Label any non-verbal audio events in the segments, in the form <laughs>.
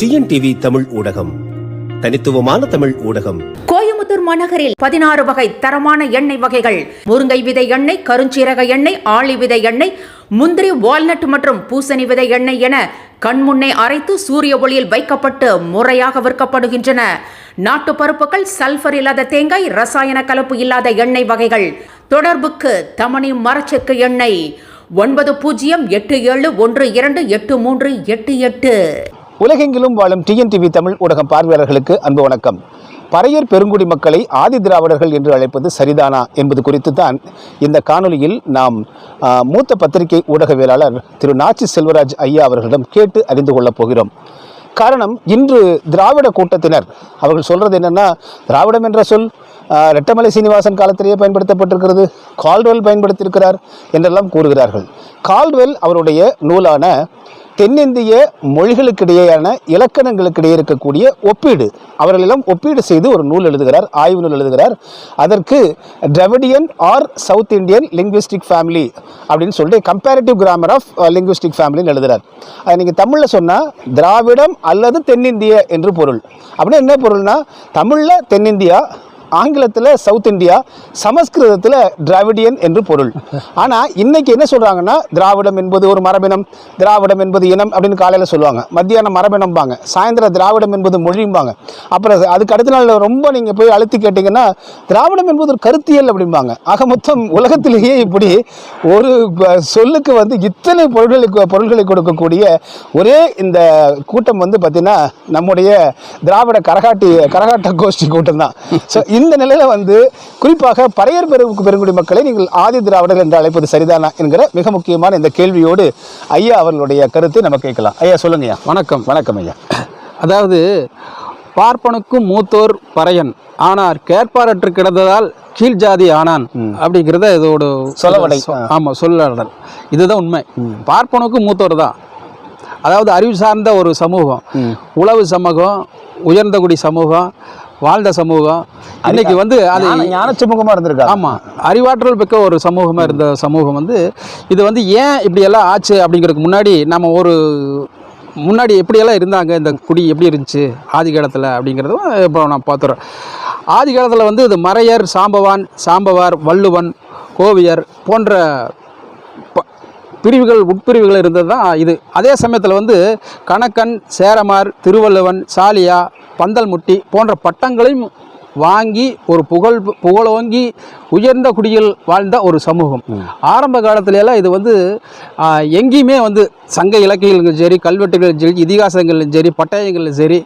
TNTV Tamil ஊடகம். தனித்துவமான தமிழ் ஊடகம். கோயமுத்தூர் மாநகரில் பதினாறு வகை தரமான எண்ணெய் வகைகள். முருங்கை விதை எண்ணெய் கருஞ்சீரக எண்ணெய் ஆளி விதை எண்ணெய் முந்திரி வால்நட் மற்றும் பூசணி விதை எண்ணெய் என கண்முன்னே அரைத்து சூரிய ஒளியில் வைக்கப்பட்டு முறையாக விற்கப்படுகின்றன. நாட்டு பருப்புகள் சல்பர் இல்லாத தேங்காய் ரசாயன கலப்பு இல்லாத எண்ணெய் வகைகள். தொடர்புக்கு தமணி மரச்செக்கு எண்ணெய். ஒன்பது பூஜ்ஜியம் எட்டு ஏழு ஒன்று இரண்டு எட்டு மூன்று எட்டு எட்டு. உலகெங்கிலும் வாழும் டிஎன்டிவி தமிழ் ஊடகம் பார்வையாளர்களுக்கு அன்பு வணக்கம். பறையர் பெருங்குடி மக்களை ஆதி திராவிடர்கள் என்று அழைப்பது சரிதானா என்பது குறித்து தான் இந்த காணொலியில் நாம் மூத்த பத்திரிகை ஊடகவியலாளர் திரு நாச்சி செல்வராஜ் ஐயா அவர்களிடம் கேட்டு அறிந்து கொள்ளப் போகிறோம். காரணம் இன்று திராவிட கூட்டத்தினர் அவர்கள் சொல்கிறது என்னென்னா திராவிடம் என்ற சொல் ரெட்டமலை சீனிவாசன் காலத்திலேயே பயன்படுத்தப்பட்டிருக்கிறது கால்டுவெல் பயன்படுத்தியிருக்கிறார் என்றெல்லாம் கூறுகிறார்கள். கால்டுவெல் அவருடைய நூலான தென்னிந்திய மொழிகளுக்கிடையேயான இலக்கணங்களுக்கிடையே இருக்கக்கூடிய ஒப்பீடு. அவர்களெல்லாம் ஒப்பீடு செய்து ஒரு நூல் எழுதுகிறார் ஆய்வு நூல் எழுதுகிறார். அதற்கு Dravidian or South Indian linguistic family அப்படின்னு சொல்லிட்டு comparative grammar of linguistic uh, ஃபேமிலின்னு எழுதுகிறார் அது நீங்கள் தமிழில் சொன்னால் திராவிடம் அல்லது தென்னிந்திய என்று பொருள். அப்படின்னா என்ன பொருள்னா தமிழில் தென்னிந்தியா ஆங்கிலத்தில் சவுத் இந்தியா சமஸ்கிருதத்தில் திராவிடியன் என்று பொருள். ஆனால் இன்னைக்கு என்ன சொல்கிறாங்கன்னா திராவிடம் என்பது ஒரு மரபினம் திராவிடம் என்பது இனம் அப்படின்னு காலையில் சொல்லுவாங்க. மத்தியானம் மரபினம்பாங்க சாயந்தரம் திராவிடம் என்பது மொழிம்பாங்க அப்புறம் அதுக்கு அடுத்த நாள் ரொம்ப நீங்கள் போய் அழுத்தி கேட்டிங்கன்னா திராவிடம் என்பது ஒரு கருத்தியல் அப்படிம்பாங்க. ஆக மொத்தம் உலகத்திலேயே இப்படி ஒரு சொல்லுக்கு வந்து இத்தனை பொருள்களை பொருள்களை கொடுக்கக்கூடிய ஒரே இந்த கூட்டம் வந்து பார்த்தீங்கன்னா நம்முடைய திராவிட கரகாட்டி கரகாட்ட கோஷ்டி கூட்டம் தான். ஸோ இந்த நிலையில் வந்து குறிப்பாக பறையர் பெரு பெருங்குடி மக்களை நீங்கள் ஆதி திராவிடர் என்று அழைப்பது சரிதானா என்கிற மிக முக்கியமான இந்த கேள்வியோடு ஐயா அவர்களுடைய கருத்தை நம்ம கேட்கலாம். ஐயா சொல்லுங்க ஐயா வணக்கம். வணக்கம் ஐயா. அதாவது பார்ப்பனுக்கும் மூத்தோர் பறையன். ஆனார் கேட்பாரற்று கிடந்ததால் கீழ் ஜாதி ஆனான் அப்படிங்கிறத இதோட சொலவடை. சொ- ஆமா சொல்லடல் இதுதான் உண்மை. பார்ப்பனுக்கும் மூத்தோர் தான். அதாவது அறிவு சார்ந்த ஒரு சமூகம் உழவு சமூகம் உயர்ந்த குடி சமூகம் வாழ்ந்த சமூகம். இன்னைக்கு வந்து அது ஞான- ஞானச்சுமுகமா இருந்திருக்கா ஆமா அறிவாற்றல் மிக்க ஒரு சமூகமா இருந்த சமூகம் வந்து இது வந்து ஏன் இப்படி எல்லாம் ஆச்சு அப்படிங்கிறதுக்கு முன்னாடி நம்ம ஒரு முன்னாடி எப்படியெல்லாம் இருந்தாங்க? இந்த குடி எப்படி இருந்துச்சு? ஆதி காலத்தில் அப்படிங்கிறதும் இப்போ நான் பார்த்துறோம். ஆதி காலத்தில் வந்து இது மறையர் சாம்பவான் சாம்பவார் வள்ளுவன் கோவியர் போன்ற பிரிவுகள் உட்பிரிவுகள் இருந்தது தான் இது. அதே சமயத்தில் வந்து கணக்கன் சேரமார் திருவள்ளுவன் சாலியா பந்தல்முட்டி போன்ற பட்டங்களையும் வாங்கி ஒரு புகழ் புகழோங்கி உயர்ந்த குடியில் வாழ்ந்த ஒரு சமூகம். ஆரம்ப காலத்துல எல்லாம் இது வந்து எங்கேயுமே வந்து சங்க இலக்கியங்களும் சரி கல்வெட்டுகளும் சரி இதிகாசங்களும் சரி பட்டயங்களும் சரி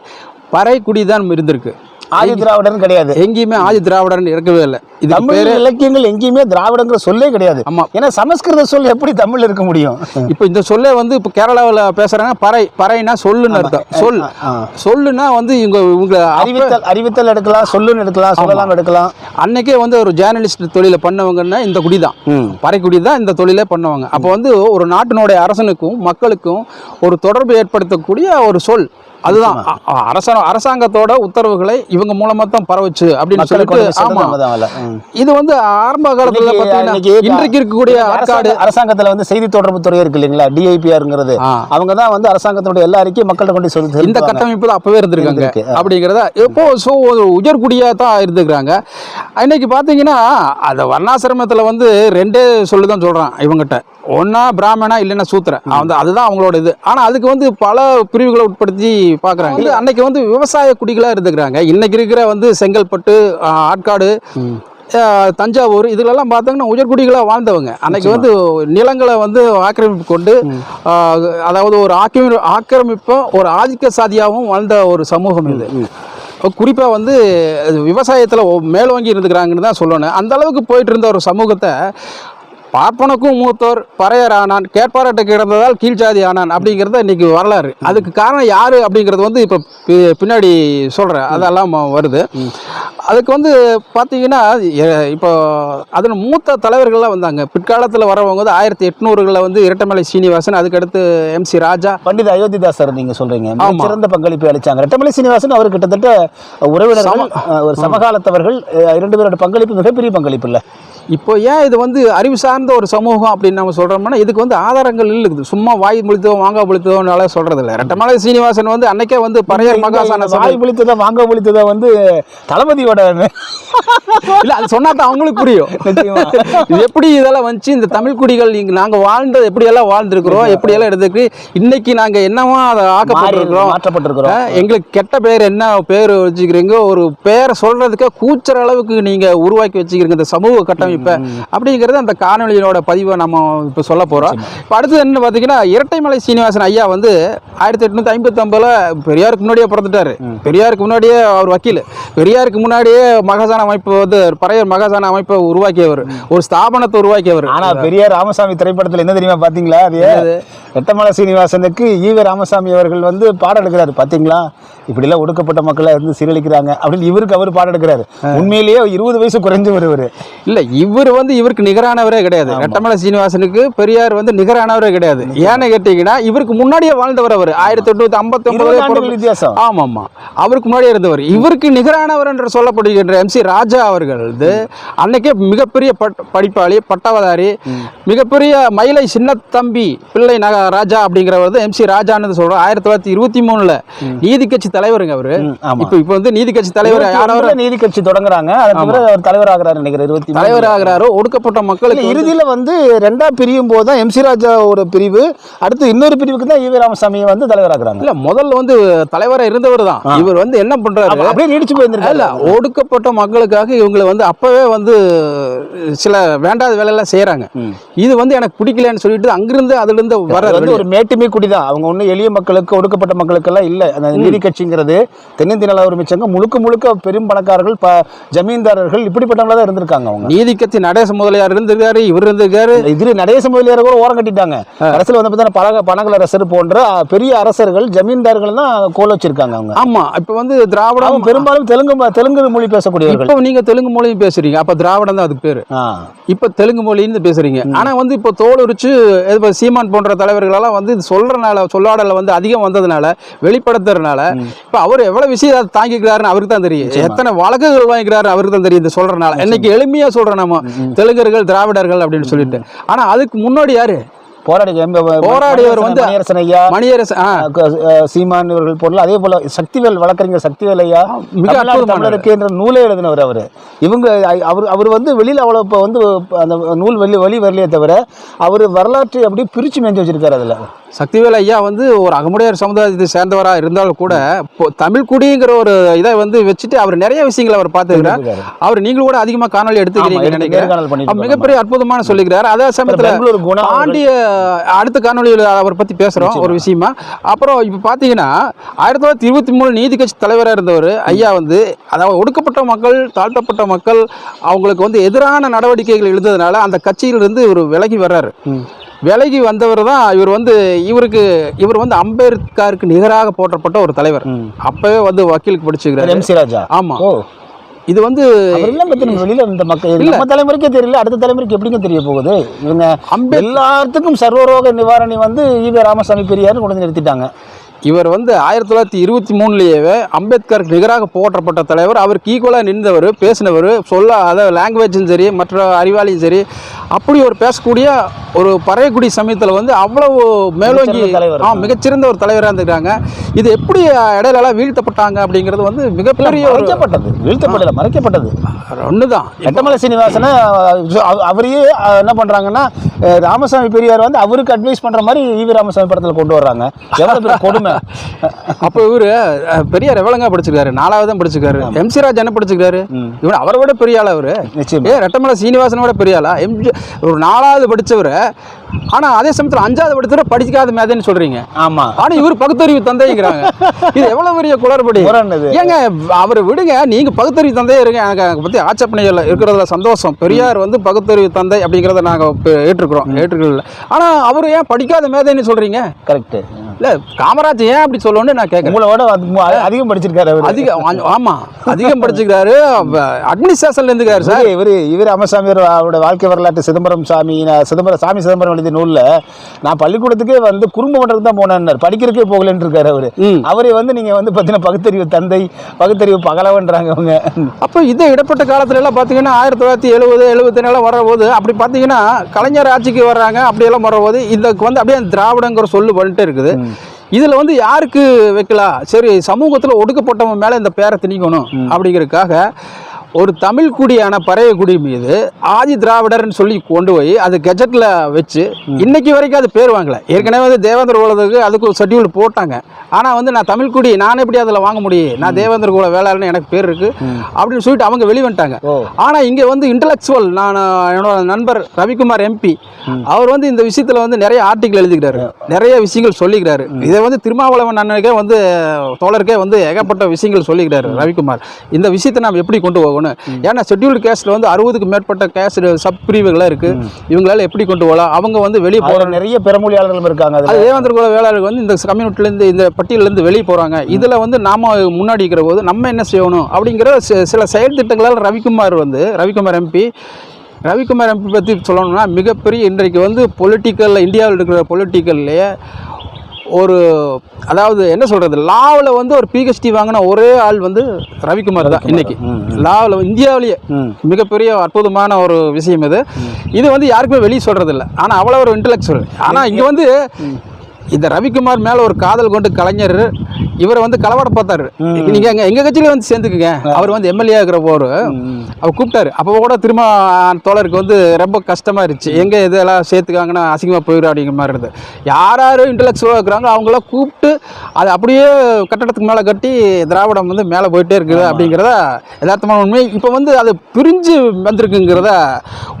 பறை குடி தான் இருந்திருக்கு. ஆதி திராவிடர்னு கிடையாது. எங்கேயுமே ஆதி திராவிடர்னு இருக்கவே இல்லை. இது தமிழ் இலக்கியங்கள் எங்கேயுமே திராவிடங்கிற சொல்லே கிடையாது. ஆமா. ஏன்னா சமஸ்கிருத சொல் எப்படி தமிழ்ல இருக்க முடியும்? இப்போ இந்த சொல்லே வந்து இப்போ கேரளாவில் பேசுறாங்க பறை பறைனா சொல்லுன்னு அர்த்தம். சொல். சொல்லுன்னா வந்து இவங்க இவங்க அறிவித்தல் அறிவித்தல் எடுக்கலாம் சொல்லுன்னு எடுக்கலாம் சொல்லலாம் எடுக்கலாம். அன்னைக்கே வந்து ஒரு ஜேர்னலிஸ்ட் தொழிலை பண்ணவங்கன்னா இந்த குடி தான். பறைக்குடி தான் இந்த தொழிலே பண்ணுவாங்க. அப்போ வந்து ஒரு நாட்டினுடைய அரசனுக்கும் மக்களுக்கும் ஒரு தொடர்பு ஏற்படுத்தக்கூடிய ஒரு சொல். அதுதான். அ- அ- அரச அரசாங்கத்தோட உத்தரவுகளை இவங்க மூலமா தான் பரவுச்சு அப்படின்னு சொல்லிட்டு ஆமா. இது வந்து ஆரம்ப காலத்துல இன்றைக்கு இருக்கக்கூடிய ஆற்காடு அரசாங்க- அரசாங்கத்துல வந்து செய்தி தொடர்பு துறை இருக்கு இல்லைங்களா? டிஐபிஆருங்கிறது. அவங்க தான் வந்து அரசாங்கத்தினுடைய எல்லா அறிக்கையும் மக்கள்கிட்ட கொண்டு சொல்லி இந்த. கட்டமைப்பு தான் அப்பவே இருந்திருக்காங்க. அப்படிங்கிறத இப்போ ஸோ ஒரு உயர்குடியாக தான் இருந்துக்கிறாங்க இன்னைக்கு பார்த்தீங்கன்னா அந்த வர்ணாசிரமத்தில் வந்து ரெண்டே சொல்லி தான் சொல்கிறான் இவங்ககிட்ட ஒன்றா பிராமணா இல்லைன்னா சூத்திர. அந்த அதுதான் அவங்களோட இது. ஆனால் அதுக்கு வந்து பல பிரிவுகளை உட்படுத்தி பார்க்குறாங்க வந்து அன்னைக்கு வந்து விவசாய குடிகளாக இருந்துக்கிறாங்க. இன்னைக்கு இருக்கிற வந்து செங்கல்பட்டு ஆ, ஆற்காடு ஆ, தஞ்சாவூர் இதுலெல்லாம் பார்த்தோங்கன்னா உயர்குடிகளாக வாழ்ந்தவங்க. அன்னைக்கு வந்து நிலங்களை வந்து ஆக்கிரமிப்பு கொண்டு அதாவது ஒரு ஆக்கிரமி ஆக்கிரமிப்போ ஒரு ஆதிக்க சாதியாகவும் வாழ்ந்த ஒரு சமூகம் இது. குறிப்பாக வந்து விவசாயத்தில் மேலோங்கி இருந்துக்கிறாங்கன்னு தான் சொல்லணும். அந்த அளவுக்கு போயிட்டு இருந்த ஒரு சமூகத்தை பார்ப்பனுக்கும் மூத்தோர் பறையர் ஆனான் கேட்பாரட்ட கிடந்ததால் கீழ்ச்சாதி ஆனான் அப்படிங்கிறத இன்னைக்கு வரலாறு. அதுக்கு காரணம் யாரு அப்படிங்கிறது வந்து இப்போ பின்னாடி சொல்கிறேன் அதெல்லாம் வருது. அதுக்கு வந்து பார்த்தீங்கன்னா இப்போ அதில் மூத்த தலைவர்கள்லாம் வந்தாங்க. பிற்காலத்தில் வரவங்க வந்து ஆயிரத்தி எட்நூறுகளில் வந்து இரட்டமலை சீனிவாசன் அதுக்கடுத்து எம்சி ராஜா. பண்டித அயோத்திதாசர் நீங்க சொல்றீங்க. ஆமா. சிறந்த பங்களிப்பை அளிச்சாங்க. ரெட்டமலை சீனிவாசன் அவர் கிட்டத்தட்ட உறவினர்கள் அஹ், ஒரு சமகாலத்தவர்கள் இரண்டு பேரோட பங்களிப்பு மிகப்பெரிய பங்களிப்பு இல்ல. இப்போ ஏன் இது வந்து அறிவு சார்ந்த ஒரு சமூகம் அப்படின்னு நம்ம சொல்றோம்னா இதுக்கு வந்து ஆதாரங்கள் இருக்குது சும்மா வாய் முழித்தோ மாங்காய் முழித்தோனால சொல்றது இல்லை. ரெட்டமலை சீனிவாசன் வந்து அன்னைக்கே வந்து பரையர் மகாசான வாய் விழித்ததா வாங்க விழித்ததா வந்து தளபதியோட இல்ல அது சொன்னா தான் அவங்களுக்கு புரியும். எப்படி இதெல்லாம் வந்துச்சு? இந்த தமிழ் குடிகள் இங்க நாங்க வாழ்ந்தது எப்படி எல்லாம் வாழ்ந்திருக்கிறோம்? எப்படி எல்லாம் எடுத்துக்கு இன்னைக்கு நாங்க என்னவா அதை ஆக்கப்பட்டிருக்கிறோம்? மாற்றப்பட்டிருக்கிறோம். எங்களுக்கு கெட்ட பேர் என்ன பேர் வச்சுக்கிறீங்க? ஒரு பேரை சொல்றதுக்கே கூச்சுற அளவுக்கு நீங்க உருவாக்கி வச்சுக்கிறீங்க இந்த சமூக கட்டமைப்பை. அப்படிங்கிறது அந்த காணொலியோட பதிவை நம்ம இப்போ சொல்ல போறோம். இப்போ அடுத்தது என்ன பார்த்தீங்கன்னா இரட்டைமலை சீனிவாசன் ஐயா வந்து ஆயிரத்தி எட்நூத்தி ஐம்பத்தி ஒன்பதுல பெரியாருக்கு முன்னாடியே பிறந்துட்டாரு. பெரியாருக்கு முன்னாடியே அவர் வக்கீல். பெரியாருக்கு முன்னாடியே மகாசான அமைப்பு வந்து பறையர் மகாசான அமைப்பை உருவாக்கியவர். ஒரு ஸ்தாபனத்தை உருவாக்கியவர். ஆனா பெரியார் ராமசாமி திரைப்படத்துல என்ன தெரியுமா பாத்தீங்களா அது ரெட்டமலை சீனிவாசனுக்கு ஈவே ராமசாமி அவர்கள் வந்து பாடம் எடுக்கிறாரு பாத்தீங்களா? இப்படி எல்லாம் ஒடுக்கப்பட்ட மக்களை இருந்து சீரழிக்கிறாங்க அப்படின்னு இவருக்கு அவர் பாடம் எடுக்கிறாரு உண்மையிலேயே இருபது வயசு குறைஞ்சு வருவாரு இல்ல இவர் வந்து இவருக்கு நிகரானவரே கிடையாது. ரெட்டமலை சீனிவாசனுக்கு பெரியார் வந்து நிகரானவரே கிடையாது. ஏன்னு கேட்டீங்கன்னா இவருக்கு முன்னாடியே வாழ்ந்தவர் அவர். ஆயிரத்தி எட்நூத்தி ஐம்பத்தி ஆண்டுகள் வித்தியாசம். ஆமா ஆமா அவருக்கு முன்னாடியே இருந்தவர். இவருக்கு நிகரானவர் என்று சொல்லப்படுகின்ற எம் சி ராஜா அவர்கள் வந்து அன்னைக்கே மிகப்பெரிய பட்- படிப்பாளி பட்டவதாரி மிகப்பெரிய மயிலை சின்ன தம்பி பிள்ளை நக ராஜா அப்படிங்கிறவர் தான் எம் சி ராஜான்னு சொல்றோம். ஆயிரத்தி தொள்ளாயிரத்தி இருபத்தி மூணுல நீதி கட்சி தலைவருங்க அவரு. இப்போ இப்போ வந்து நீதி கட்சி தலைவர் யாராவது நீதி கட்சி தொடங்குறாங்க. அவர் தலைவர் ஆகிறாரு நினைக்கிறேன் இருபத்தி. தலைவர் ஆகிறாரோ ஒடுக்கப்பட்ட மக்களுக்கு வந்து- இறுதியில வந்து ரெண்டா பிரியும் போது தான் எம்சி ராஜா ஒரு பிரிவு அடுத்து இன்னொரு பிரிவுக்கு தான் ஈவே ராமசாமியை வந்து தலைவராக்குறாங்க இல்ல முதல்ல வந்து தலைவரா இருந்தவர் தான். இவர் வந்து என்ன பண்றாரு? அப்ப அப்படியே நீடிச்சு இல்ல போயிருந்திருக்காரு ஒடுக்கப்பட்ட மக்களுக்காக இவங்களை வந்து அப்பவே வந்து சில வேண்டாத வேலையெல்லாம் செய்யறாங்க. இது வந்து எனக்கு பிடிக்கலன்னு சொல்லிட்டு அங்கிருந்து அதுல இருந்து வர வந்து ஒரு மேட்டுமே குடிதான். அவங்க ஒன்றும் எளிய மக்களுக்கு ஒடுக்கப்பட்ட மக்களுக்கெல்லாம் இல்லை. அந்த நீதி கட்சிங்கிறது தென்னிந்திய நல உரிமை சங்கம் முழுக்க முழுக்க பெரும் பணக்காரர்கள் ப ஜமீன்தாரர்கள் இப்படிப்பட்டவங்களா தான் இருந்திருக்காங்க அவங்க. நீதி கட்சி நடேச முதலியார் இருந்திருக்காரு இவர் இருந்திருக்காரு. இது நடேச முதலியார் கூட ஓரம் கட்டிட்டாங்க. அரசியல் வந்து பார்த்தீங்கன்னா பழக பனகலரசர் போன்ற அஹ், பெரிய அரசர்கள் ஜமீன்தார்கள் தான் கோல் வச்சிருக்காங்க அவங்க. ஆமா இப்ப வந்து திராவிடம் பெரும்பாலும் தெலுங்கு தெலுங்கு மொழி பேசக்கூடியவர்கள். இப்ப நீங்க தெலுங்கு மொழியும் பேசுறீங்க. அப்ப திராவிடம் தான் அதுக்கு பேரு. இப்ப தெலுங்கு மொழின்னு பேசுறீங்க. ஆனா வந்து இப்ப தோல் உரிச்சு சீமான் போன்ற தலைவர்கள் எல்லாம் வந்து இது சொல்றனால சொல்லாடல வந்து அதிகம் வந்ததுனால வெளிப்படுத்துறதுனால இப்ப அவர் எவ்வளவு விஷயம் அதை தாங்கிக்கிறாருன்னு அவருக்கு தான் தெரியும். எத்தனை வழக்குகள் வாங்கிக்கிறாரு அவருக்கு தான் தெரியும் இந்த சொல்றனால. இன்னைக்கு எளிமையா சொல்றோம் நம்ம தெலுங்கர்கள் திராவிடர்கள் அப்படின்னு சொல்லிட்டு. ஆனா அதுக்கு முன்னாடி யாரு? போராடி போராடியவர் வந்து- மணியரசன் ஐயா மணியரசு ஆ, க- அஹ் சீமான் இவர்கள் பொருள் அதே போல சக்திவேல் வழக்கறிஞர் சக்திவேல் ஐயா மிக. தமிழருக்கு என்ற நூலே எழுதினவர் அவர். இவங்க அவர் அவர் வந்து வெளியில அவ்வளோ இப்போ வந்து அந்த நூல் வெளி வெளி வரலையே தவிர அவர் வரலாற்றை அப்படியே பிரிச்சு மேய்ஞ்சு வச்சிருக்காரு அதுல. சக்திவேல் ஐயா வந்து ஒரு அகமுடையார் சமுதாயத்தை சேர்ந்தவரா இருந்தாலும் கூட இப்போ தமிழ் குடிங்கிற ஒரு இதை வந்து வச்சுட்டு அவர் நிறைய விஷயங்களை அவர் பார்த்துக்கிறார். அவர் நீங்களும் கூட அதிகமா காணொலி எடுத்துக்கிறீங்க எடுத்து நினைக்கிறேன். மிகப்பெரிய அற்புதமான சொல்லிக்கிறார். அதே சமயத்துல பாண்டிய அடுத்த காணொலியில் அவர் பத்தி பேசுறோம் ஒரு விஷயமா. அப்புறம் இப்ப பாத்தீங்கன்னா ஆயிரத்தி தொள்ளாயிரத்தி இருபத்தி மூணு நீதி கட்சி தலைவராக இருந்தவர் ஐயா வந்து அதாவது ஒடுக்கப்பட்ட மக்கள் தாழ்த்தப்பட்ட மக்கள் அவங்களுக்கு வந்து எதிரான நடவடிக்கைகள் எழுந்ததுனால அந்த கட்சியிலிருந்து இவர் விலகி வர்றாரு. விலகி வந்தவர் தான் இவர் வந்து இவருக்கு இவர் வந்து அம்பேத்கருக்கு நிகராக போற்றப்பட்ட ஒரு தலைவர். அப்பவே வந்து வக்கீலுக்கு படிச்சுக்கிறாரு. எம் சி ராஜா. ஆமா. ஓ. இது வந்து வெளியில இந்த மக்கள். நம்ம தலைமுறைக்கே தெரியல. அடுத்த தலைமுறைக்கு எப்படிங்க தெரிய போகுது? இவங்க எல்லாத்துக்கும் சர்வரோக நிவாரணி வந்து ஈவே ராமசாமி பெரியார்னு கொண்டு வந்து நிறுத்திட்டாங்க. இவர் வந்து ஆயிரத்தி தொள்ளாயிரத்தி இருபத்தி மூணுலேயே அம்பேத்கருக்கு நிகராக போற்றப்பட்ட தலைவர். அவருக்கு ஈக்குவலாக நின்றவர் பேசினவர் சொல்ல அதாவது லாங்குவேஜும் சரி மற்ற அறிவாளியும் சரி அப்படி ஒரு பேசக்கூடிய ஒரு பறையக்குடி சமயத்தில் வந்து அவ்வளவு மேலோங்கி. ஆ மிகச்சிறந்த ஒரு தலைவராக இருந்திருக்காங்க. இது எப்படி இடையிலலாம் வீழ்த்தப்பட்டாங்க அப்படிங்கிறது வந்து மிகப்பெரிய மறைக்கப்பட்டது. வீழ்த்தப்படல மறைக்கப்பட்டது. ஒன்று தான் எட்டமலை சீனிவாசனை அவ- அவரையே என்ன பண்றாங்கன்னா அஹ், ராமசாமி பெரியார் வந்து அவருக்கு அட்வைஸ் பண்ற மாதிரி ஈவி ராமசாமி படத்துல கொண்டு வர்றாங்க. எவ்வளவு பெரிய கொடுமை. அப்போ இவரு பெரியார் எவ்வளோங்க படிச்சிருக்காரு? நாலாவது தான் படிச்சிருக்காரு எம் சி ராஜ் என்ன படிச்சிருக்காரு. இவன் அவரை விட பெரிய ஆள் அவரு ஏ ரெட்டமலை சீனிவாசனை விட பெரிய ஆளா? எம்ஜி ஒரு நாலாவது படிச்சவர் ஆனா அதே சமயத்துல அஞ்சாவது படிச்சவர் படிக்காத மேதைன்னு சொல்றீங்க. ஆமா. ஆனா இவர் பகுத்தறிவு தந்தைங்கிறாங்க. இது எவ்வளவு பெரிய குளறுபடி. ஏங்க அவரை விடுங்க நீங்க பகுத்தறிவு தந்தையே இருங்க. எனக்கு அதை பத்தி ஆட்சேபனை இல்லை இருக்கிறதுல சந்தோஷம். பெரியார் வந்து பகுத்தறிவு தந்தை அப்படிங்கிறத நாங்க இப்ப ஏற்றுக்கிறோம். ஏற்றுக்கல. ஆனா அவர் ஏன் படிக்காத மேதைன்னு சொல்றீங்க? கரெக்ட் இல்ல காமராஜ் ஏன் அப்படி சொல்லணும்னு நான் கேட்கறேன். உங்களோட அதிகம் படிச்சிருக்காரு அவரு. அதிகம் ஆ- ஆமா அதிகம் படிச்சுக்கிறாரு அட்மினிஸ்ட்ரேஷன்ல இருந்துக்காரு சார். இவரு இவரு அமசாமியார் அவரோட வாழ்க்கை வரலாற்று சிதம்பரம் சாமி சிதம்பரம் சாமி சிதம்பரம் எழுதிய நூல்ல நான் பள்ளிக்கூடத்துக்கே வந்து குறும்பு பண்றதுக்கு தான் போனேன்னார். படிக்கிறதுக்கே போகலன்னு இருக்காரு அவரு. அவரை வந்து நீங்க வந்து பார்த்தீங்கன்னா பகுத்தறிவு தந்தை பகுத்தறிவு பகலவன்றாங்க அவங்க. அப்போ இது இடப்பட்ட காலத்துல எல்லாம் பார்த்தீங்கன்னா ஆயிரத்தி தொள்ளாயிரத்தி எழுபது எழுபத்தி நாலு வரும்போது அப்படி பார்த்தீங்கன்னா கலைஞர் ஆட்சிக்கு வர்றாங்க அப்படியெல்லாம் வரும்போது இதுக்கு வந்து அப்படியே திராவிடங்கிற சொல்லு வந்துட்டே இருக்குது. இதில் வந்து யாருக்கு வைக்கலாம்? சரி சமூகத்தில் ஒடுக்கப்பட்டவன் மேலே இந்த பேரை திணிக்கணும் அப்படிங்கிறதுக்காக ஒரு தமிழ் குடியான பறைய குடி மீது ஆதி திராவிடர்னு சொல்லி கொண்டு போய் அது கெஜெட்டில் வச்சு இன்னைக்கு வரைக்கும் அது பேர் வாங்கல. ஏற்கனவே வந்து தேவேந்திர குலத்துக்கு அதுக்கு ஒரு ஷெட்யூல் போட்டாங்க. ஆனால் வந்து நான் தமிழ் குடி நான் எப்படி அதில் வாங்க முடியும்? நான் தேவேந்திர குல வேளாளர்னு எனக்கு பேர் இருக்கு. அப்படின்னு சொல்லிட்டு அவங்க வெளிவந்துட்டாங்க. ஓ. ஆனால் இங்கே வந்து இன்டலெக்சுவல் நான் என்னோட நண்பர் ரவிக்குமார் எம்பி அவர் வந்து இந்த விஷயத்தில் வந்து நிறைய ஆர்டிக்கல் எழுதிக்கிறாரு. நிறைய விஷயங்கள் சொல்லிக்கிறாரு. இதை வந்து திருமாவளவன் அண்ணனுக்கே வந்து தோழருக்கே வந்து ஏகப்பட்ட விஷயங்கள் சொல்லிக்கிறாரு ரவிக்குமார். இந்த விஷயத்தை நாம் எப்படி கொண்டு போகணும் ஏன்னா ஷெட்யூல்டு கேஸ்ட்ல வந்து அறுபதுக்கு மேற்பட்ட கேஸ் சப் பிரிவுகளாக இருக்கு. இவங்களால எப்படி கொண்டு போகலாம்? அவங்க வந்து வெளியே போகிற நிறைய பெருமொழியாளர்களும் இருக்காங்க அது அதுல தேவேந்திர குல வேளாளர்கள் வந்து இந்த கம்யூனிட்டிலேருந்து இந்த பட்டியலேருந்து வெளியே போகிறாங்க இதில் வந்து நாம முன்னாடி இருக்கிற போது நம்ம என்ன செய்யணும்? அப்படிங்கிற சில செயல் திட்டங்களால் ரவிக்குமார் வந்து ரவிக்குமார் எம்பி ரவிக்குமார் எம்பி பற்றி சொல்லணும்னா மிகப்பெரிய இன்றைக்கு வந்து பொலிட்டிக்கல் இந்தியாவில் இருக்கிற பொலிட்டிக்கல்லையே ஒரு அதாவது என்ன சொல்கிறது லாவில் வந்து ஒரு பிஹெச்டி வாங்கின ஒரே ஆள் வந்து ரவிக்குமார் தான் இன்னைக்கு. லாவில் இந்தியாவிலேயே. மிகப்பெரிய அற்புதமான ஒரு விஷயம் இது. இது வந்து யாருக்குமே வெளியே சொல்கிறது இல்லை ஆனால் அவ்வளோ ஒரு இன்டலெக்சுவல் ஆனால் இங்கே வந்து இந்த ரவிக்குமார் மேலே ஒரு காதல் கொண்டு கலைஞர் இவரை வந்து கலவாட பார்த்தாரு. நீங்க எங்க எங்க கட்சியில வந்து சேர்ந்துக்குங்க. அவர் வந்து எம்எல்ஏ ஆகிற போரு அவர் கூப்பிட்டாரு. அப்போ கூட திரும்ப தோழருக்கு வந்து ரொம்ப கஷ்டமா இருந்துச்சு எங்க இதெல்லாம் சேர்த்துக்காங்கன்னா அசிங்கமா போயிடும் அப்படிங்கிற மாதிரி இருந்தது. யார் யார் இன்டலெக்சுவலாக இருக்கிறாங்க அவங்களாம் கூப்பிட்டு அதை அப்படியே கட்டடத்துக்கு மேலே கட்டி திராவிடம் வந்து மேலே போயிட்டே இருக்குது அப்படிங்கிறத யதார்த்தமான உண்மை. இப்போ வந்து அது பிரிஞ்சு வந்திருக்குங்கிறத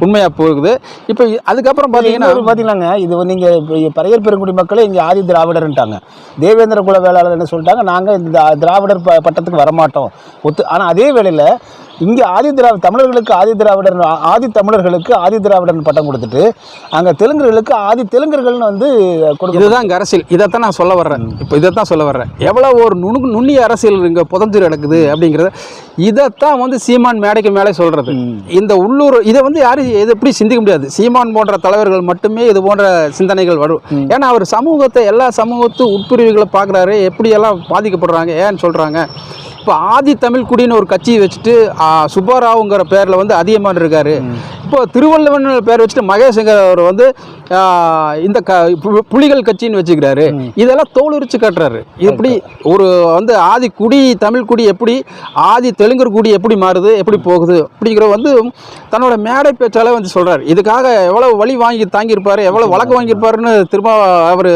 உண்மையாக போகுது. இப்போ அதுக்கப்புறம் பார்த்தீங்கன்னா இன்னொரு பாத்தீங்கன்னாங்க இது வந்து நீங்க இப்ப பறையர் பெருங்குடி மக்களே இங்க ஆதி திராவிடர்ன்ட்டாங்க. தேவேந்திர குல வேளாளர் என்ன சொல்லிட்டாங்க? நாங்க இந்த திராவிடர் ப- பட்டத்துக்கு வரமாட்டோம். ஒத்து ஆனா அதே வேளையில் இங்க ஆதி திராவிட தமிழர்களுக்கு ஆதி திராவிடர் ஆதி தமிழர்களுக்கு ஆதி திராவிடர் பட்டம் கொடுத்துட்டு அங்க தெலுங்கர்களுக்கு ஆதி தெலுங்கர்கள்னு வந்து கொடுக்க இதுதான் இங்கே அரசியல். இதைத்தான் நான் சொல்ல வர்றேன். இப்போ இதைத்தான் சொல்ல வர்றேன். எவ்வளோ ஒரு நுணு நுண்ணிய அரசியல் இங்கே புதஞ்சு கிடக்குது அப்படிங்கிறத இதைத்தான் வந்து சீமான் மேடைக்கு மேலே சொல்கிறது இந்த உள்ளூர் இதை வந்து யாரும் இது எப்படி சிந்திக்க முடியாது. சீமான் போன்ற தலைவர்கள் மட்டுமே இது போன்ற சிந்தனைகள் வரும். ஏன்னா அவர் சமூகத்தை எல்லா சமூகத்து உட்பிரிவுகளை பார்க்குறாரு. எப்படியெல்லாம் பாதிக்கப்படுறாங்க ஏன்னு சொல்கிறாங்க இப்போ ஆதி தமிழ் குடின்னு ஒரு கட்சியை வச்சுட்டு சுப்பாராவுங்கிற பேரில் வந்து அதிகமாக இருக்காரு. இப்போ திருவள்ளுவன் பேர் வச்சுட்டு மகேஷ்ங்கிற அவர் வந்து இந்த க புலிகள் கட்சின்னு வச்சுக்கிறாரு. இதெல்லாம் தோலுரிச்சு காட்டுறாரு. எப்படி ஒரு வந்து ஆதி குடி தமிழ் குடி எப்படி ஆதி தெலுங்கர் குடி எப்படி மாறுது எப்படி போகுது அப்படிங்கிற வந்து தன்னோட மேடை பேச்சாலே வந்து சொல்றாரு. இதுக்காக எவ்வளவு வழி வாங்கி தாங்கியிருப்பாரு எவ்வளவு வழக்கு வாங்கியிருப்பாருன்னு திரும்ப அவர்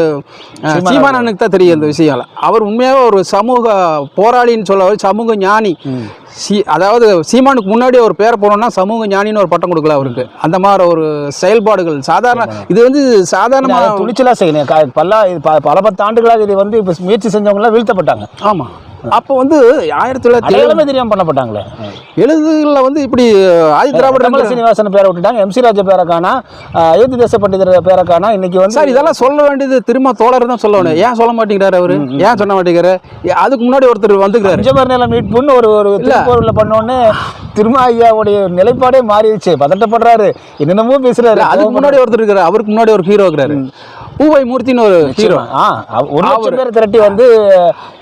சீமானனுக்கு தான் தெரியும் இந்த விஷயம் அவர் உண்மையாகவே ஒரு சமூக போராளின்னு சொல்ல சமூக ஞானி. சி அதாவது சீமானுக்கு முன்னாடி ஒரு பேரை போனோம்னா சமூக ஞானின்னு ஒரு பட்டம் கொடுக்கல அவருக்கு. அந்த மாதிரி ஒரு செயல்பாடுகள். சாதாரண இது வந்து சாதாரணமா அதை துணிச்சலா செய்யணும். பல பல பத்து ஆண்டுகளாக இது வந்து இப்ப முயற்சி செஞ்சவங்களாம் வீழ்த்தப்பட்டாங்க. ஆமா. அப்போ வந்து ஆயிரத்தி தொள்ளாயிரத்தி அடையாளமே தெரியாம பண்ணப்பட்டாங்களே. எழுதுகளில் வந்து இப்படி ஆதி திராவிடர் கமல சீனிவாசன் பேரை விட்டுட்டாங்க எம்சி ராஜா பேரை காணா அயோத்தி தேச பண்டிதர் பேரை காணா இன்னைக்கு வந்து சார் இதெல்லாம் சொல்ல வேண்டியது திரும்ப தோழர் தான் சொல்லணும். ஏன் சொல்ல மாட்டேங்கிறாரு அவரு? ஏன் சொல்ல மாட்டேங்கிறாரு? அதுக்கு முன்னாடி ஒருத்தர் வந்துக்கிறாரு. பஞ்சமர் நிலம் மீட்புன்னு ஒரு ஒரு திருப்பூர்ல பண்ணோடனே திரும்ப ஐயாவுடைய நிலைப்பாடே மாறிடுச்சு பதட்டப்படுறாரு என்னென்னமோ பேசுறாரு. அதுக்கு முன்னாடி ஒருத்தர் இருக்கிறாரு அவருக்கு முன்னாடி ஒரு ஹீரோ இருக்கிறாரு பூவை மூர்த்தின்னு ஒரு ஹீரோ ஒரு லட்சம் பேர் திரட்டி வந்து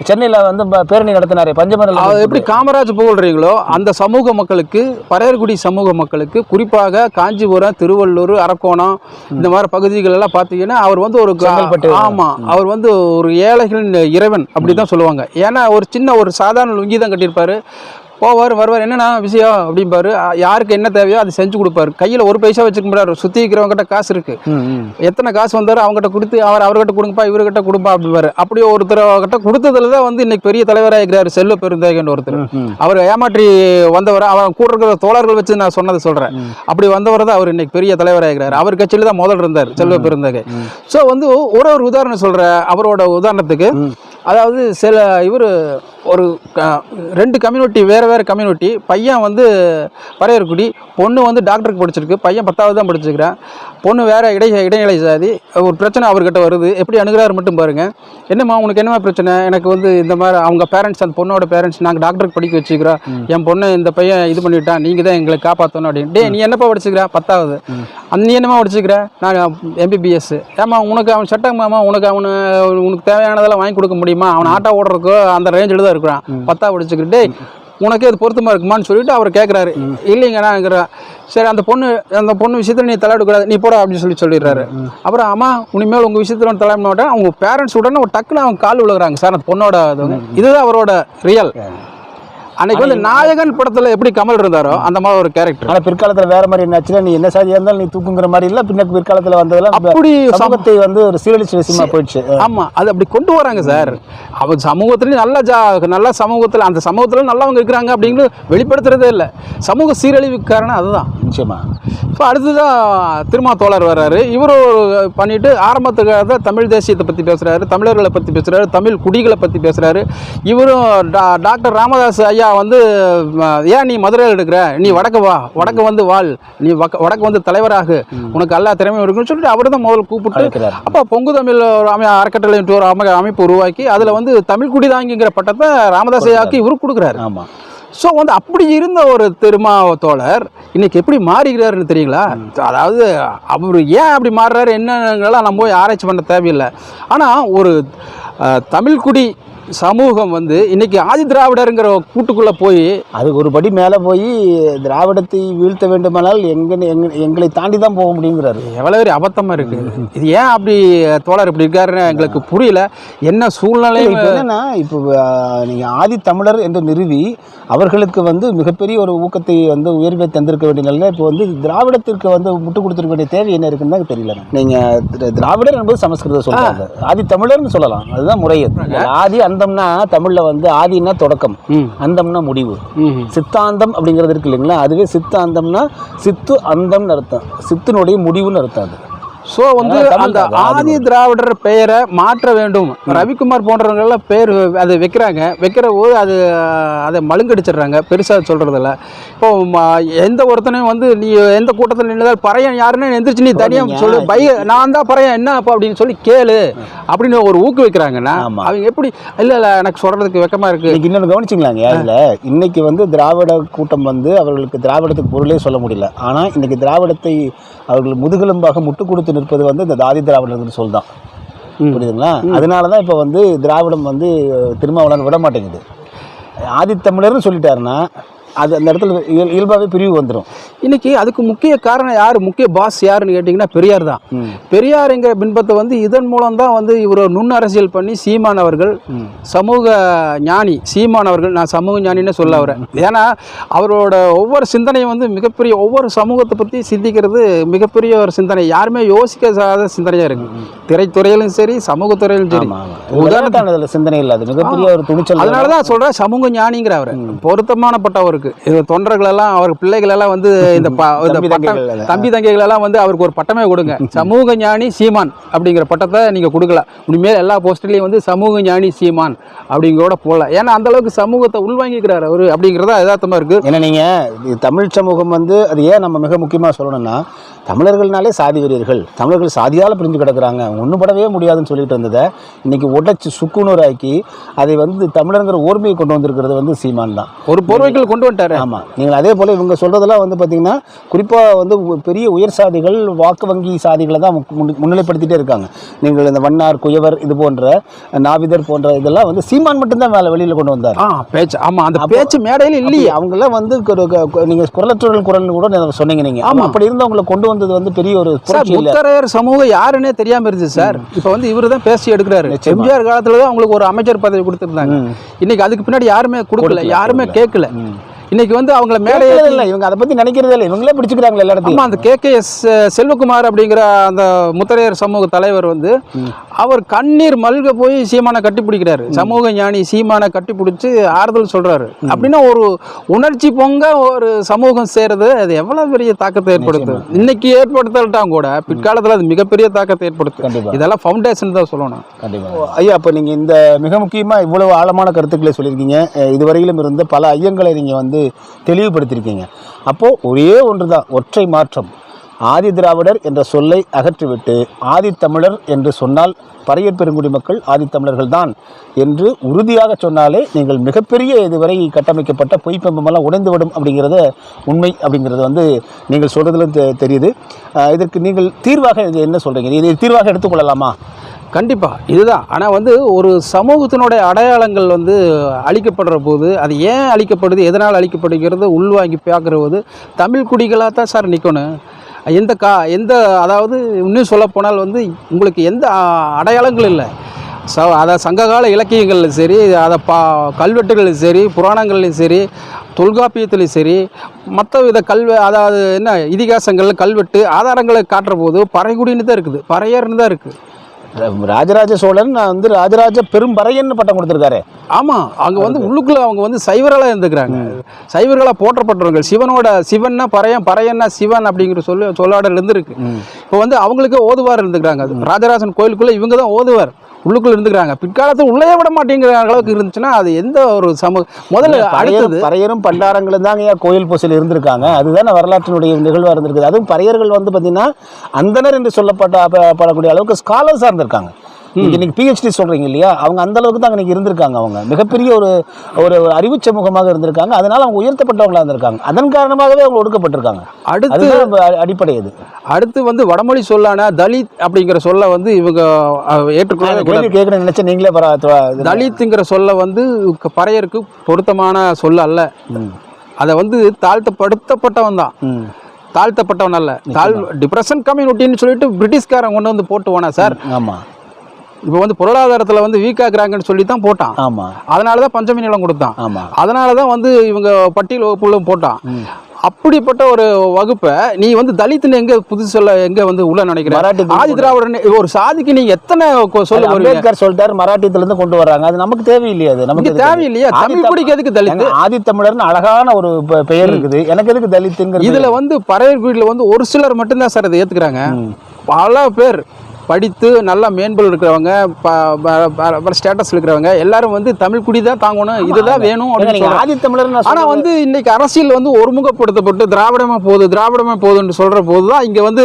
சென்னையில வந்து பேரணி நடத்தினாரு பஞ்சமர் நிலம் அது மீட்புக்கு. எப்படி காமராஜ் புகழ்றீங்களோ அந்த சமூக மக்களுக்கு பறையர்குடி சமூக மக்களுக்கு குறிப்பாக காஞ்சிபுரம் திருவள்ளூர் அரக்கோணம் இந்த மாதிரி பகுதிகள் எல்லாம் பார்த்தீங்கன்னா அவர் வந்து ஒரு கா- செங்கல்பட்டு. ஆமா அவர் வந்து ஒரு ஏழைகளின் இறைவன் அப்படி தான் சொல்லுவாங்க. ஏன்னா ஒரு சின்ன ஒரு சாதாரண லுங்கி தான் கட்டியிருப்பாரு. போவார் வருவார். என்னண்ணா விஷயம்? அப்படிம்பாரு. யாருக்கு என்ன தேவையோ அதை செஞ்சு கொடுப்பாரு. கையில் ஒரு பைசா வச்சுக்க முடியாது சுற்றி இருக்கிறவங்ககிட்ட காசு இருக்கு. எத்தனை காசு வந்தாரோ? அவங்ககிட்ட கொடுத்து அவர் அவர்கிட்ட கொடுங்கப்பா இவர்கிட்ட கொடுப்பா அப்படிம்பாரு. அப்படியே ஒருத்தர் கிட்ட கொடுத்ததுல தான் வந்து இன்னைக்கு பெரிய தலைவராக இருக்கிறாரு செல்வ பெருந்தேகன் ஒருத்தர். அவர் ஏமாற்றி வந்தவர் அவர் கூட இருக்கிற தோழர்கள் வச்சு நான் சொன்னதை சொல்றேன். அப்படி வந்தவர் தான் அவர் இன்னைக்கு பெரிய தலைவராக இருக்கிறார். அவர் கட்சியில தான் முதல் இருந்தார் செல்வ பெருந்தகை ஸோ வந்து ஒரு ஒரு உதாரணம் சொல்றேன். அவரோட உதாரணத்துக்கு அதாவது சில இவர் ஒரு க- ரெண்டு கம்யூனிட்டி வேறு வேறு கம்யூனிட்டி பையன் வந்து பறையர்குடி பொண்ணு வந்து டாக்டருக்கு படிச்சிருக்கு. பையன் பத்தாவது தான் படிச்சிருக்கிறான். பொண்ணு வேறு இடை இடைநிலை சாதி. ஒரு பிரச்சனை அவர்கிட்ட வருது. எப்படி அணுகிறாரு மட்டும் பாருங்கள் என்னம்மா உனக்கு என்னம்மா பிரச்சனை? எனக்கு வந்து இந்த மாதிரி அவங்க பேரண்ட்ஸ் அந்த பொண்ணோட பேரண்ட்ஸ் நாங்கள் டாக்டருக்கு படிக்க வச்சுக்கிறோம். என் பொண்ணு இந்த பையன் இது பண்ணிட்டான். நீங்கள் தான் எங்களை காப்பாற்றணும் அப்படின்னு. டேய் நீ என்னப்பா படிச்சுக்கிற பத்தாவது. நீ என்னம்மா படிச்சுக்கிற நான் எம்பிபிஎஸ் ஏம்மா உனக்கு அவன் சட்டம் மாமா உனக்கு அவனு உனக்கு தேவையானதெல்லாம் வாங்கி கொடுக்க முடியுமா? அவன் ஆட்டோ ஓடுறதுக்கோ அந்த ரேஞ்சில் தான் இருக்கிறான். பத்தா படிச்சுக்கிட்டு உனக்கே அது பொருத்தமா இருக்குமான்னு சொல்லிட்டு அவர் கேட்குறாரு இல்லைங்கண்ணாங்கிற சரி அந்த பொண்ணு அந்த பொண்ணு விஷயத்துல நீ தலையிடக்கூடாது நீ போட அப்படின்னு சொல்லி சொல்லிடுறாரு. அப்புறம் அம்மா இனிமேல் உங்கள் விஷயத்துல தலையிட மாட்டேன். அவங்க பேரண்ட்ஸ் உடனே ஒரு டக்குன்னு அவங்க கால் விழுகிறாங்க. சார் அந்த பொண்ணோட இது இதுதான் அவரோட ரியல் அன்னைக்கு வந்து நாயகன் படத்துல எப்படி கமல் இருந்தாரோ அந்த மாதிரி ஒரு கேரக்டர் ஆனா பிற்காலத்துல வேற மாதிரி என்னாச்சுன்னா நீ என்ன சாதியா இருந்தாலும் நீ தூக்குங்கிற மாதிரி இல்ல பின்ன பிற்காலத்துல வந்ததெல்லாம் நம்ம அப்படி சம- சமூகத்தை வந்து ஒரு சீரழிச்ச விஷயமா போயிடுச்சு. ஆமா அது அப்படி கொண்டு வராங்க சார். அவர் சமூகத்துலயும் நல்ல ஜா நல்ல சமூகத்துல அந்த சமூகத்துல நல்லவங்க இருக்கிறாங்க அப்படிங்கிறது வெளிப்படுத்துறதே இல்லை. சமூக சீரழிவுக்கு காரணம் அதுதான். நிச்சயமா. இப்போ அடுத்ததான் திருமா தோழர் வர்றாரு. இவரும் பண்ணிட்டு ஆரம்பத்துக்காக தமிழ் தேசியத்தை பற்றி பேசுகிறாரு தமிழர்களை பற்றி பேசுகிறாரு தமிழ் குடிகளை பற்றி பேசுகிறாரு இவரும் டாக்டர் ராமதாஸ் ஐயா வந்து ம, ஏன் நீ மதுரையில் எடுக்கிற நீ வடக்கு வா வடக்கு வந்து வாழ். நீ வடக்கு வந்து தலைவராகு. உனக்கு எல்லா திறமையும் இருக்குன்னு சொல்லிட்டு அவர் தான் முதல்ல கூப்பிட்டு. அப்போ பொங்கு தமிழ் ஒரு அமை அறக்கட்டளை ஒரு அமை அமைப்பு உருவாக்கி அதில் வந்து தமிழ் குடிதாங்கிங்கிற பட்டத்தை ராமதாஸ் ஐயாவுக்கு இவரு கொடுக்குறாரு. ஆமா. ஸோ வந்து அப்படி இருந்த ஒரு திருமா தோழர் இன்னைக்கு எப்படி மாறிக்கிறாருன்னு தெரியுங்களா? அதாவது அவர் ஏன் அப்படி மாறுறாரு என்னங்களாம் நம்ம போய் ஆராய்ச்சி பண்ண தேவையில்லை. ஆனால் ஒரு தமிழ்குடி சமூகம் வந்து இன்னைக்கு ஆதி திராவிடருங்கிற கூட்டுக்குள்ளே போய் அதுக்கு ஒரு படி மேல போய் திராவிடத்தை வீழ்த்த வேண்டுமானால் எங்க எங்க- எங்களை தாண்டி தான் போக முடியுங்கிறாரு. எவ்வளோ பெரிய அபத்தமாக இருக்கு. இது ஏன் அப்படி தோழர் இப்படி இருக்காருன்னு எங்களுக்கு புரியல. என்ன சூழ்நிலை? இப்போ என்னன்னா இப்போ ஆஹ், நீங்க ஆதி தமிழர் என்று நிறுவி அவர்களுக்கு வந்து மிகப்பெரிய ஒரு ஊக்கத்தை வந்து உயர்வை தந்திருக்க வேண்டிய நிலையில இப்போ வந்து திராவிடத்திற்கு வந்து முட்டு கொடுத்திருக்க வேண்டிய தேவை என்ன இருக்குன்னு தான் தெரியல எனக்கு. நீங்க திர- திராவிடர் என்பது சமஸ்கிருதம் சொல்றாங்க. ஆதி தமிழர்னு சொல்லலாம். அதுதான் முறை. ஆதி அந்தம்னா தமிழ்ல வந்து ஆதின்னா தொடக்கம். அந்தம்னா முடிவு. சித்தாந்தம் அப்படிங்கிறது இருக்கு இல்லைங்களா? அதுவே சித்தாந்தம்னா சித்து அந்தம்னு அர்த்தம். சித்தினுடைய முடிவுன்னு அர்த்தம் அது. ஸோ வந்து அந்த ஆதி திராவிடர் பெயரை மாற்ற வேண்டும். ரவிக்குமார் போன்றவங்கெல்லாம் பேர் அதை வைக்கிறாங்க. வைக்கிற போது அது அதை மழுங்கடிச்சிடுறாங்க. பெருசாக சொல்கிறதில்ல இப்போ எந்த ஒருத்தனையும் வந்து நீ எந்த கூட்டத்தில் நின்றதால் பறையன் யாருன்னு எந்திரிச்சு நீ தனியாக சொல்லு. பை நான் தான் பறையன் என்ன அப்போ அப்படின்னு சொல்லி கேளு. அப்படின்னு ஒரு ஊக்குவிக்கிறாங்கன்னா ஆமா. அவங்க எப்படி இல்லை இல்லை எனக்கு சொல்கிறதுக்கு வெக்கமாக இருக்குது இன்னொன்று கவனிச்சிங்களாங்க அதில் இன்னைக்கு வந்து திராவிட கூட்டம் வந்து அவர்களுக்கு திராவிடத்துக்கு பொருளே சொல்ல முடியல. ஆனால் இன்னைக்கு திராவிடத்தை அவர்கள் முதுகெலும்பாக முட்டு கொடுத்து நிற்பது வந்து இந்த தாதி திராவிடர்கள் சொல் தான் புரியுதுங்களா? அதனால தான் இப்போ வந்து திராவிடம் வந்து திருமாவளவன் விட மாட்டேங்குது. ஆதித்தமிழர்னு சொல்லிட்டாருன்னா அது அந்த இடத்துல இயல் இயல்பாகவே பிரிவு வந்துடும் இன்னைக்கு அதுக்கு முக்கிய காரணம் யார்? முக்கிய பாஸ் யாருன்னு கேட்டிங்கன்னா பெரியார் தான். பெரியாருங்கிற பின்பத்தை வந்து இதன் மூலம் தான் வந்து இவர் நுண் அரசியல் பண்ணி சீமான் அவர்கள் சமூக ஞானி. சீமான் அவர்கள் நான் சமூக ஞானின்னு சொல்ல வரேன். ஏன்னா அவரோட ஒவ்வொரு சிந்தனையும் வந்து மிகப்பெரிய ஒவ்வொரு சமூகத்தை பற்றி சிந்திக்கிறது மிகப்பெரிய ஒரு சிந்தனை. யாருமே யோசிக்காத சிந்தனையாக இருக்கு. திரைத்துறையிலும் சரி சமூகத்துறையிலும் சரி. உதாரணத்தான சிந்தனை இல்லை. அது மிகப்பெரிய ஒரு துணிச்சல் அதனால தான். சொல்கிறேன் சமூக ஞானிங்கிற அவர் பொருத்தமானப்பட்டவருக்கு இது தொண்டர்கள் எல்லாம் அவர் பிள்ளைகள் எல்லாம் வந்து இந்த <laughs> தம்பி தங்கைகள் எல்லாம். வந்து அவருக்கு ஒரு பட்டமே கொடுங்க. <laughs> சமூக ஞானி சீமான் அப்படிங்கிற பட்டத்தை நீங்க கொடுக்கல. இனிமேல் எல்லா போஸ்டர்லையும் வந்து சமூக ஞானி சீமான் அப்படிங்கிறோட போடல. ஏன்னா அந்த அளவுக்கு சமூகத்தை உள்வாங்கிக்கிறாரு அவர் அப்படிங்கிறதா யதார்த்தமா இருக்கு. ஏன்னா நீங்கள் தமிழ் சமூகம் வந்து அது ஏன் நம்ம மிக முக்கியமாக சொல்லணும்னா தமிழர்கள்னாலே சாதி வெறியர்கள். தமிழர்கள் சாதியால் பிரிஞ்சு கிடக்குறாங்க. ஒன்றும் படவே முடியாதுன்னு சொல்லிட்டு இருந்ததை இன்னைக்கு உடைச்சு சுக்குநூறாக்கி அதை வந்து தமிழருங்கிற ஓர்மையை கொண்டு வந்திருக்கிறது வந்து சீமான் தான். ஒரு போர்வைகள் கொண்டு வந்துட்டாரு ஆமாம் நீங்கள் அதே போல் இவங்க சொல்கிறதெல்லாம் வந்து பார்த்தீங்கன்னா குறிப்பாக வந்து பெரிய உயர் சாதிகள் வாக்கு வங்கி சாதிகளை தான் முன்- முன்- முன்னிலைப்படுத்திட்டே இருக்காங்க. நீங்கள் இந்த வண்ணார் குயவர் இது போன்ற நாவிதர் போன்ற இதெல்லாம் வந்து சீமான் மட்டும்தான் மேலே வெளியில் கொண்டு வந்தார். ஆ பேச்சு ஆமா அந்த பேச்சு மேடையில் இல்லையே. அவங்கெல்லாம் வந்து நீங்க குரலற்றவர்கள் குரல் கூட சொன்னீங்க நீங்க. ஆமா. அப்படி இருந்தவங்களை கொண்டு வந்தது வந்து பெரிய ஒரு முத்தரையர் சமூகம் யாருன்னே தெரியாம இருந்துச்சு சார். இப்போ வந்து இவரு தான் பேசி எடுக்கிறாரு. எம்ஜிஆர் காலத்துல தான் அவங்களுக்கு ஒரு அமைச்சர் பதவி கொடுத்துருந்தாங்க. இன்னைக்கு அதுக்கு பின்னாடி யாருமே கொடுக்கல யாருமே. கேட்கல. இன்னைக்கு வந்து அவங்கள மேலே இல்லை. இவங்க அதை பத்தி நினைக்கிறதே இல்லை. இவங்களே பிடிச்சுக்கிறாங்க எல்லா இடத்தையும். ஆமா அந்த கே. கே. எஸ். செல்வகுமார் அப்படிங்கிற அந்த முத்தரையர் சமூக தலைவர் வந்து அவர் கண்ணீர் மல்க போய் சீமானை கட்டி பிடிக்கிறாரு. சமூக ஞானி சீமானை கட்டி பிடிச்சி ஆறுதல் சொல்றாரு. அப்படின்னா ஒரு உணர்ச்சி பொங்க ஒரு சமூகம் சேருது. அது எவ்வளவு பெரிய தாக்கத்தை ஏற்படுத்தும் இன்னைக்கு ஏற்படுத்தட்டாம் கூட. பிற்காலத்துல அது மிகப்பெரிய தாக்கத்தை ஏற்படுத்தும் இதெல்லாம் ஃபவுண்டேஷன் தான் சொல்லணும். ஐயா அப்போ நீங்க இந்த மிக முக்கியமா இவ்வளவு ஆழமான கருத்துக்களை சொல்லியிருக்கீங்க. இதுவரையிலும் இருந்த பல ஐயங்களை நீங்க வந்து தெளிவுபடுத்தியிருக்கீங்க. அப்போ ஒரே ஒன்றுதான் ஒற்றை மாற்றம். ஆதி திராவிடர் என்ற சொல்லை அகற்றிவிட்டு ஆதித்தமிழர் என்று சொன்னால் பறையர் பெருங்குடி மக்கள் ஆதித்தமிழர்கள் தான் என்று உறுதியாக சொன்னாலே நீங்கள் மிகப்பெரிய இதுவரை கட்டமைக்கப்பட்ட பொய்ப்பம்பமெல்லாம் உடைந்துவிடும் அப்படிங்கிறத உண்மை அப்படிங்கிறது வந்து நீங்கள் சொல்கிறதுல தெரியுது. இதற்கு நீங்கள் தீர்வாக இது என்ன சொல்றீங்க? இதை தீர்வாக எடுத்துக்கொள்ளலாமா? கண்டிப்பாக இதுதான். ஆனால் வந்து ஒரு சமூகத்தினுடைய அடையாளங்கள் வந்து அழிக்கப்படுற போது அது ஏன் அழிக்கப்படுது எதனால் அழிக்கப்படுகிறது உள்வாங்கி பார்க்குற போது தமிழ் குடிகளாக தான் சார் நிற்கணும் எந்த கா எந்த அதாவது இன்னும் சொல்ல போனால் வந்து உங்களுக்கு எந்த அடையாளங்கள் இல்லை. ச அதை சங்ககால இலக்கியங்கள்லையும் சரி அதை பா கல்வெட்டுகளிலும் சரி புராணங்கள்லையும் சரி தொல்காப்பியத்துலையும் சரி மற்ற வித கல்வெ அதாவது என்ன இதிகாசங்கள் கல்வெட்டு ஆதாரங்களை காட்டுற போது பறைகுடின்னு தான் இருக்குது. பறையர்னு தான் இருக்குது. ராஜராஜ சோழன் வந்து ராஜராஜ பெரும்பறையன்னு பட்டம் கொடுத்துருக்காரு. ஆமாம் அங்கே வந்து உள்ளுக்குள்ள அவங்க வந்து சைவர்களாக இருந்துக்கிறாங்க சைவர்களாக போற்றப்பட்டவங்க சிவனோட சிவன்னா பறையன் பறையன்னா சிவன் அப்படிங்கிற சொல்லு சொல்லாடல் இருந்திருக்கு. இப்போ வந்து அவங்களுக்கு ஓதுவார் இருந்துக்கிறாங்க ராஜராஜன் கோயிலுக்குள்ள இவங்க தான் ஓதுவார். உள்ளுக்குள்ள இருந்துக்கிறாங்க. பிற்காலத்தில் உள்ளே விட மாட்டேங்கிற அளவுக்கு இருந்துச்சுன்னா அது எந்த ஒரு சமூக முதல்ல அடுத்தது பறையரும் பண்டாரங்களும் தாங்க ஐயா கோயில் பூசையில் இருந்திருக்காங்க. அதுதான் வரலாற்றினுடைய நிகழ்வாக இருந்திருக்குது. அதுவும் பறையர்கள் வந்து பார்த்தீங்கன்னா அந்தனர் என்று சொல்லப்பட்ட படக்கூடிய அளவுக்கு ஸ்காலர்ஸாக இருந்திருக்காங்க. இன்னைக்கு பிஹெச்டி சொல்றீங்க இல்லையா? அவங்க அந்த அளவுக்கு தான் இன்னைக்கு இருந்திருக்காங்க அவங்க. மிகப்பெரிய ஒரு ஒரு அறிவு சமூகமாக இருந்திருக்காங்க. அதனால அவங்க உயர்த்தப்பட்டவங்களா இருந்திருக்காங்க. அதன் காரணமாகவே அவங்க ஒடுக்கப்பட்டிருக்காங்க. அடுத்து அடிப்படை இது. அடுத்து வந்து வடமொழி சொல்லான தலித் அப்படிங்கிற சொல்ல வந்து இவங்க கேள்வி கேட்கணும்னு நினைச்சா நீங்களே பரவ- துவ- இது- தலித்துங்கிற சொல்ல வந்து பறையருக்கு பொருத்தமான சொல் அல்ல. அதை வந்து தாழ்த்தப்படுத்தப்பட்டவன் தான். தாழ்த்தப்பட்டவன் அல்ல. தாழ் டிப்ரெஷன் கம்யூனிட்டின்னு சொல்லிட்டு பிரிட்டிஷ்காரன் கொண்டு வந்து போட்டு போனா சார் ஆமா. இப்போ வந்து பொருளாதாரத்தில் வந்து வீக் ஆகுறாங்கன்னு சொல்லி தான் போட்டான். ஆமா. அதனால தான் பஞ்சமி நிலம் கொடுத்தான். ஆமா. அதனால தான் வந்து இவங்க பட்டியல் வகுப்புல போட்டான். அப்படிப்பட்ட ஒரு வகுப்பை நீ வந்து தலித்துன்னு எங்க புதுசு சொல்ல எங்க வந்து உள்ள நினைக்கிற? மராட்டி ஆதி திராவிடன் ஒரு சாதிக்கு நீங்க எத்தனை சொல்ல அம்பேத்கர் சொல்லிட்டாரு மராட்டியத்துல இருந்து கொண்டு வர்றாங்க. அது நமக்கு தேவையில்லையே அது. நமக்கு? தேவையில்லையா. தமிழ் குடிக்கு எதுக்கு தலித்து? ஏங்க, ஆதித்தமிழர்னு அழகான ஒரு பெயர் இருக்குது. எனக்கு எதுக்கு தலித்துங்கிறது? இதுல வந்து பறையர் வீட்டில் வந்து ஒரு சிலர் மட்டும்தான் சார் இதை ஏத்துக்கிறாங்க. பல பேர். படித்து நல்லா மேன்பல் இருக்கிறவங்க ஸ்டேட்டஸ் இருக்கிறவங்க எல்லாரும் வந்து தமிழ் குடி தான் தாங்கணும். இதுதான் வேணும். ஆதித்தமிழர் ஆனா வந்து இன்னைக்கு அரசியல் வந்து ஒருமுகப்படுத்தப்பட்டு திராவிடமா போகுது திராவிடமா போகுதுன்னு சொல்ற போது தான் இங்க வந்து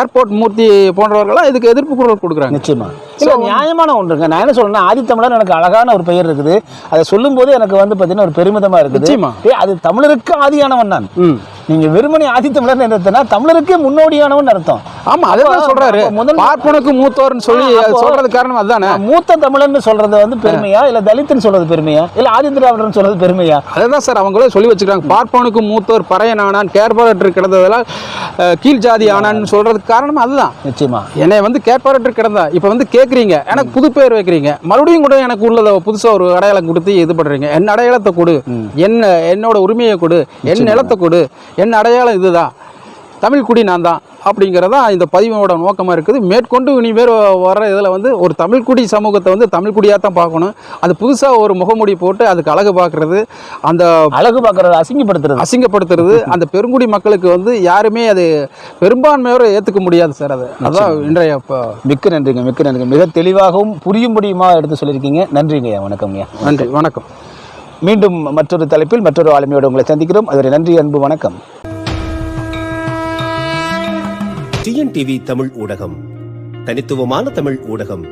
ஏர்போர்ட் மூர்த்தி போன்றவர்கள்லாம் இதுக்கு எதிர்ப்பு குரல் கொடுக்குறாங்க. நிச்சயமா. இல்ல நியாயமான ஒன்றுங்க. நான் என்ன சொல்றேன்னா ஆதித்தமிழர் எனக்கு அழகான ஒரு பெயர் இருக்குது. அதை சொல்லும்போது எனக்கு வந்து பாத்தீங்கன்னா ஒரு பெருமிதமா இருக்குது. அது தமிழருக்கு ஆதியானவன் நான். ம். நீங்க வெறுமனே ஆதித்தமிழர் என்ன தமிழருக்கே முன்னோடியானவன் அர்த்தம். ஆமா அதான் சொல்றாரு. அப்ப முதல்ல- பார்ப்பனுக்கு மூத்தோர்னு சொல்லி சொல்றது காரணம் அதுதானே? மூத்த தமிழர்னு சொல்றது வந்து பெருமையா? இல்ல தலித்துன்னு சொல்றது பெருமையா? இல்ல ஆதித்திராவிடர்னு சொல்றது பெருமையா? அதுதான் சார் அவங்களே சொல்லி வச்சுக்கிறாங்க பார்ப்பனுக்கு மூத்தோர் பறையன் ஆனான் கேர்பாரட்டர் கிடந்ததெல்லாம் கீழ் ஜாதி ஆனான்னு சொல்றதுக்கு காரணம் அதுதான். நிச்சயமா. என்னை வந்து கேட்பாரட்டர் கிடந்தா இப்போ வந்து கேட்குறீங்க. எனக்கு புது பேர் வைக்கிறீங்க. மறுபடியும் கூட எனக்கு உள்ளத புதுசாக ஒரு அடையாளம் கொடுத்து இது பண்ணுறீங்க என் அடையாளத்தை கொடு. என்ன என்னோட உரிமையை கொடு. என் நிலத்தை கொடு. என் அடையாளம் இதுதான் தமிழ் குடி நான் தான் அப்படிங்கிறதா இந்த பதிவோட நோக்கமாக இருக்குது. மேற்கொண்டு இனிமேல் வர இதில் வந்து ஒரு தமிழ் குடி சமூகத்தை வந்து தமிழ் குடியாக தான் பார்க்கணும். அது புதுசாக ஒரு முகமூடி போட்டு அதுக்கு அழகு பார்க்குறது அந்த அழகு பார்க்கறது அசிங்கப்படுத்துறது. அசிங்கப்படுத்துறது அந்த பெருங்குடி மக்களுக்கு வந்து யாருமே அது பெரும்பான்மையோட ஏற்றுக்க முடியாது சார் அது. அதான் இன்றைய இப்போ மிக்க நன்றிங்க மிக்க நன்றிங்க. மிக தெளிவாகவும் புரியும்படியுமா எடுத்து சொல்லியிருக்கீங்க. நன்றிங்கய்யா வணக்கம்யா நன்றி வணக்கம். மீண்டும் மற்றொரு தலைப்பில் மற்றொரு ஆளுமையோடு உங்களை சந்திக்கிறோம். அதுவரை நன்றி அன்பு வணக்கம். டிஎன்டிவி தமிழ் ஊடகம் தனித்துவமான தமிழ் ஊடகம்